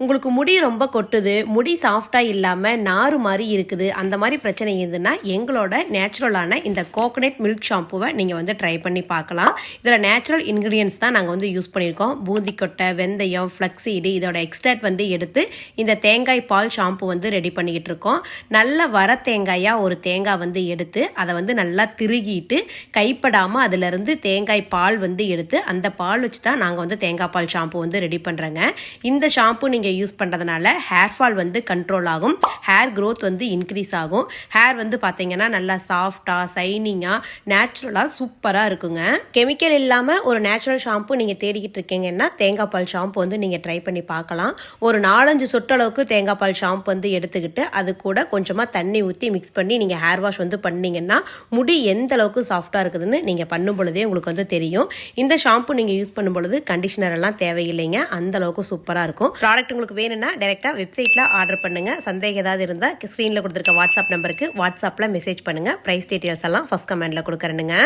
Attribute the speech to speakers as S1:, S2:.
S1: உங்களுக்கு முடி ரொம்ப கொட்டுது முடி சாஃப்டாக இல்லாமல் நாறு மாதிரி இருக்குது அந்த மாதிரி பிரச்சனை இருந்ததுன்னா எங்களோட நேச்சுரலான இந்த கோகனட் மில்க் ஷாம்புவை நீங்கள் வந்து ட்ரை பண்ணி பார்க்கலாம். இதில் நேச்சுரல் இன்க்ரீடியன்ஸ் தான் நாங்கள் வந்து யூஸ் பண்ணியிருக்கோம். பூந்தி கொட்டை வெந்தயம் ஃப்ளக்ஸீடு இதோட எக்ஸ்ட்ராக்ட் வந்து எடுத்து இந்த தேங்காய் பால் ஷாம்பு வந்து ரெடி பண்ணிக்கிட்டு இருக்கோம். நல்ல வர தேங்காயாக ஒரு தேங்காய் வந்து எடுத்து அதை வந்து நல்லா திருகிட்டு கைப்படாமல் அதிலிருந்து தேங்காய் பால் வந்து எடுத்து அந்த பால் வச்சு தான் நாங்கள் வந்து தேங்காய் பால் ஷாம்பு வந்து ரெடி பண்ணுறோங்க இந்த ஷாம்பு நீங்கள் யூஸ் பண்ணுறதுனால ஹேர் ஃபால் வந்து கண்ட்ரோல் ஆகும். ஹேர் க்ரோத் வந்து இன்க்ரீஸ் ஆகும். ஹேர் வந்து பார்த்தீங்கன்னா நல்லா சாஃப்டாக சைனிங்காக நேச்சுரலாக சூப்பராக இருக்குங்க. கெமிக்கல் இல்லாமல் ஒரு நேச்சுரல் ஷாம்பு நீங்கள் தேடிக்கிட்டு இருக்கீங்கன்னா தேங்காய் பால் ஷாம்பு வந்து நீங்கள் ட்ரை பண்ணி பார்க்கலாம். ஒரு நாலஞ்சு சொட்டளவுக்கு தேங்காய் பால் ஷாம்பு வந்து எடுத்துக்கிட்டு அது கூட கொஞ்சமாக தண்ணி ஊற்றி மிக்ஸ் பண்ணி நீங்கள் ஹேர் வாஷ் வந்து பண்ணீங்கன்னா முடி எந்த அளவுக்கு சாஃப்டாக இருக்குதுன்னு நீங்கள் பண்ணும் பொழுதே உங்களுக்கு வந்து தெரியும். இந்த ஷாம்பு நீங்கள் யூஸ் பண்ணும் பொழுது கண்டிஷனர் எல்லாம் தேவையில்லைங்க. அந்த அளவுக்கு சூப்பராக இருக்கும். ப்ராடக்ட் உங்களுக்கு வேணும்னா டேரெக்டாக வெப்சைட்டில் ஆர்டர் பண்ணுங்கள் சந்தேகம் ஏதாவது இருந்தால் ஸ்க்ரீனில் கொடுத்துருக்க வாட்ஸ்அப் நம்பருக்கு வாட்ஸ்அப்பில் மெசேஜ் பண்ணுங்கள் ப்ரைஸ் டீட்டெயில்ஸ் எல்லாம் ஃபஸ்ட் கமெண்டில் கொடுக்குறேனுங்க.